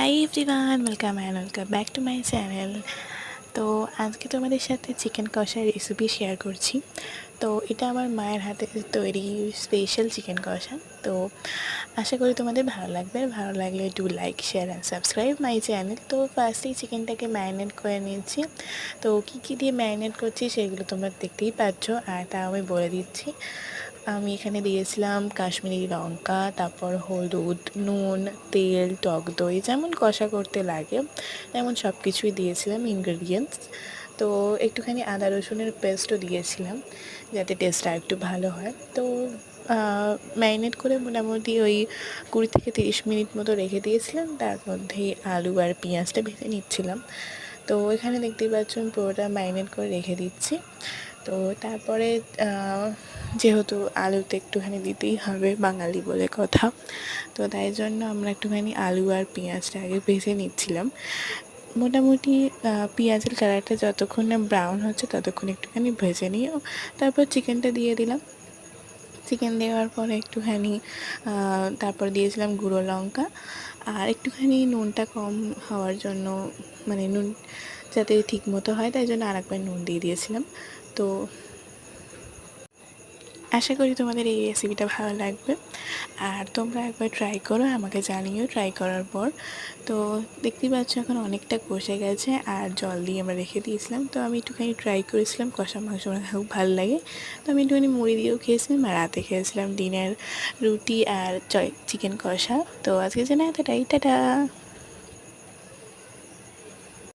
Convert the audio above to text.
Hi everyone welcome and welcome back to my channel তো আজকে তোমাদের সাথে চিকেন কষার রেসিপি শেয়ার করছি। তো এটা আমার মায়ের হাতে তৈরি স্পেশাল চিকেন কষা। তো আশা করি তোমাদের ভালো লাগবে। আর ভালো লাগলে do like share and subscribe my channel তো ফার্স্টেই চিকেনটাকে ম্যারিনেট করে নিয়েছি তো কী কী দিয়ে ম্যারিনেট করছি সেগুলো তোমরা দেখতেই পাচ্ছ। আর তা আমি বলে দিচ্ছি। আমি এখানে দিয়েছিলাম কাশ্মীরি লঙ্কা, তারপর হলুদ, নুন, তেল, টক দই, যেমন কষা করতে লাগে, তেমন সব কিছুই দিয়েছিলাম ইনগ্রেডিয়েন্টস তো একটুখানি আদা রসুনের পেস্টও দিয়েছিলাম, যাতে টেস্টটা একটু ভালো হয়। তো ম্যারিনেট করে মোটামুটি ওই কুড়ি থেকে তিরিশ মিনিট মতো রেখে দিয়েছিলাম, তার মধ্যেই আলু আর পেঁয়াজটা ভেজে নিচ্ছিলাম। তো এখানে দেখতেই পাচ্ছ আমি পুরোটা ম্যারিনেট করে রেখে দিচ্ছি। তো তারপরে যেহেতু আলুতে একটুখানি দিতেই হবে বাঙালি বলে কথা, তো তাই জন্য আমরা একটুখানি আলু আর পেঁয়াজটা আগে ভেজে নিচ্ছিলাম। মোটামুটি পেঁয়াজের কালারটা যতক্ষণ না ব্রাউন হচ্ছে ততক্ষণ একটুখানি ভেজে নিও। তারপর চিকেনটা দিয়ে দিলাম। চিকেন দেওয়ার পরে একটুখানি তারপর দিয়েছিলাম গুঁড়ো লঙ্কা। আর একটুখানি নুনটা কম হওয়ার জন্য মানে নুন যাতে ঠিক মতো হয়, তাই জন্য আর একবার নুন দিয়ে দিয়েছিলাম। তো আশা করি তোমাদের এই রেসিপিটা ভালো লাগবে। আর তোমরা একবার ট্রাই করো, আমাকে জানিও ট্রাই করার পর। তো দেখতেই পাচ্ছ এখন অনেকটা কষে গেছে আর জল দিয়ে আমরা রেখে দিয়েছিলাম। তো আমি একটুখানি ট্রাই করেছিলাম, কষা মাংস খুব ভালো লাগে। তো আমি একটুখানি মুড়ি দিয়েও খেয়েছিলাম আর রাতে খেয়েছিলাম ডিনার রুটি আর চিকেন কষা। তো আজকে যেন এতটাই, টাটা!